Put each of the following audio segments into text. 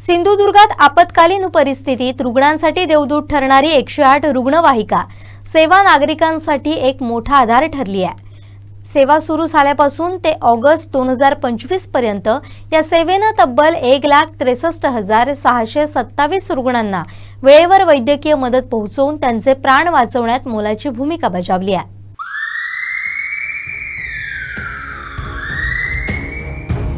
सिंधुदुर्गात आपत्कालीन परिस्थितीत रुग्णांसाठी देवदूत ठरणारी एकशे आठ रुग्णवाहिका. सेवा नागरिकांसाठी एक मोठा आधार ठरली आहे. सेवा सुरू झाल्यापासून ते ऑगस्ट दोन हजार पंचवीसपर्यंत या सेवेनं तब्बल एक लाख त्रेसष्ट हजार सहाशे सत्तावीस रुग्णांना वेळेवर वैद्यकीय मदत पोहोचवून त्यांचे प्राण वाचवण्यात मोलाची भूमिका बजावली आहे.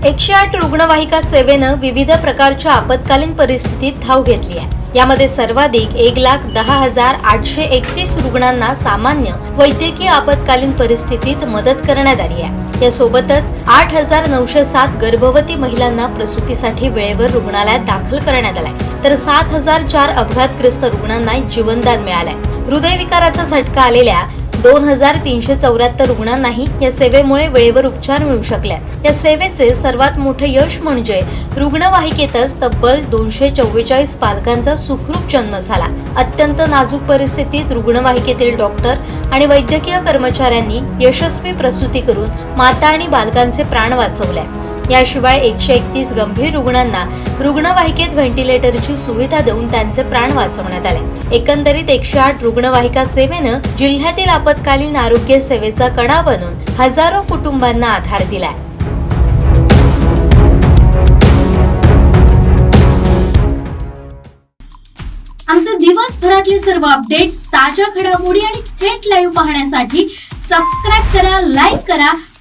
एकशे आठ रुग्णवाहिका सेवेनं विविध प्रकारच्या आपत्कालीन परिस्थितीत धाव घेतली आहे. यामध्ये सर्वाधिक एक लाख दहा हजार आठशे एकतीस रुग्णांना सामान्य वैद्यकीय आपत्कालीन परिस्थितीत मदत करण्यात आली आहे. यासोबतच आठ हजार नऊशे सात गर्भवती महिलांना प्रसूतीसाठी वेळेवर रुग्णालयात दाखल करण्यात आलाय. तर सात हजार चार अपघातग्रस्त रुग्णांना जीवनदान मिळालंय. हृदयविकाराचा झटका आलेल्या दोन हजार तीनशे चौऱ्याहत्तर रुग्णांनाही या सेवेमुळे वेळेवर उपचार मिळू शकल्यात. या सेवेचे सर्वात मोठे यश म्हणजे रुग्णवाहिकेतच तब्बल दोनशे चव्वेचाळीस पालकांचा सुखरूप जन्म झाला. अत्यंत नाजूक परिस्थितीत रुग्णवाहिकेतील डॉक्टर आणि वैद्यकीय कर्मचाऱ्यांनी यशस्वी प्रसूती करून माता आणि बालकांचे प्राण वाचवले. याशिवाय एकशे एकतीस गंभीर रुग्णांना रुग्णवाहिकेत व्हेंटिलेटरची सुविधा देऊन त्यांचे प्राण वाचवण्यात आले. एकंदरीत एकशे आठ रुग्णवाहिका सेवेनं जिल्ह्यातील आपत्कालीन आरोग्य सेवेचा कणा बनून हजारो कुटुंबांना आधार दिलाय. आमचे दिवसभरातले सर्व अपडेट्स ताज्या घडामोडी आणि थेट लाईव्ह पाहण्यासाठी सबस्क्राईब करा लाईक करा